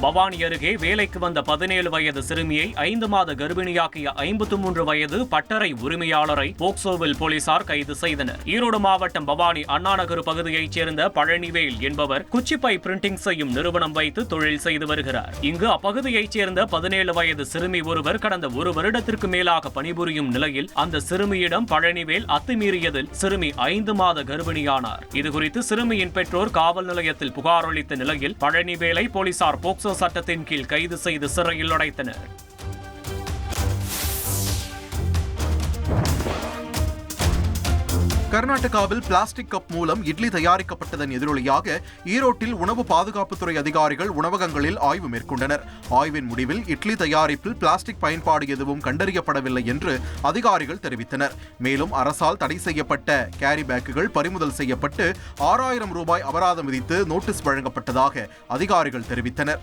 பவானி அருகே வேலைக்கு வந்த பதினேழு வயது சிறுமியை ஐந்து மாத கர்ப்பிணியாக்கிய ஐம்பத்து மூன்று வயது பட்டறை உரிமையாளரை போக்சோவில் போலீசார் கைது செய்தனர். ஈரோடு மாவட்டம் பவானி அண்ணாநகர் பகுதியைச் சேர்ந்த பழனிவேல் என்பவர் குச்சிப்பை பிரிண்டிங் செய்யும் நிறுவனம் வைத்து தொழில் செய்து வருகிறார். இங்கு அப்பகுதியைச் சேர்ந்த பதினேழு வயது சிறுமி ஒருவர் கடந்த ஒரு வருடத்திற்கு மேலாக பணிபுரியும் நிலையில் அந்த சிறுமியிடம் பழனிவேல் அத்துமீறியதில் சிறுமி ஐந்து மாத கர்ப்பிணியானார். இதுகுறித்து சிறுமியின் பெற்றோர் காவல் நிலையத்தில் புகார் அளித்த நிலையில் பழனிவேலை போலீசார் போக்சோ போக்சோ சட்டத்தின் கீழ் கைது செய்து சிறையில் அடைத்தனர் கர்நாடகாவில் பிளாஸ்டிக் கப் மூலம் இட்லி தயாரிக்கப்பட்டதன் எதிரொலியாக ஈரோட்டில் உணவு பாதுகாப்புத்துறை அதிகாரிகள் உணவகங்களில் ஆய்வு மேற்கொண்டனர். ஆய்வின் முடிவில் இட்லி தயாரிப்பில் பிளாஸ்டிக் பயன்பாடு எதுவும் கண்டறியப்படவில்லை என்று அதிகாரிகள் தெரிவித்தனர். மேலும் அரசால் தடை செய்யப்பட்ட கேரி பேக்குகள் பறிமுதல் செய்யப்பட்டு ஆறாயிரம் ரூபாய் அபராதம் விதித்து நோட்டீஸ் வழங்கப்பட்டதாக அதிகாரிகள் தெரிவித்தனர்.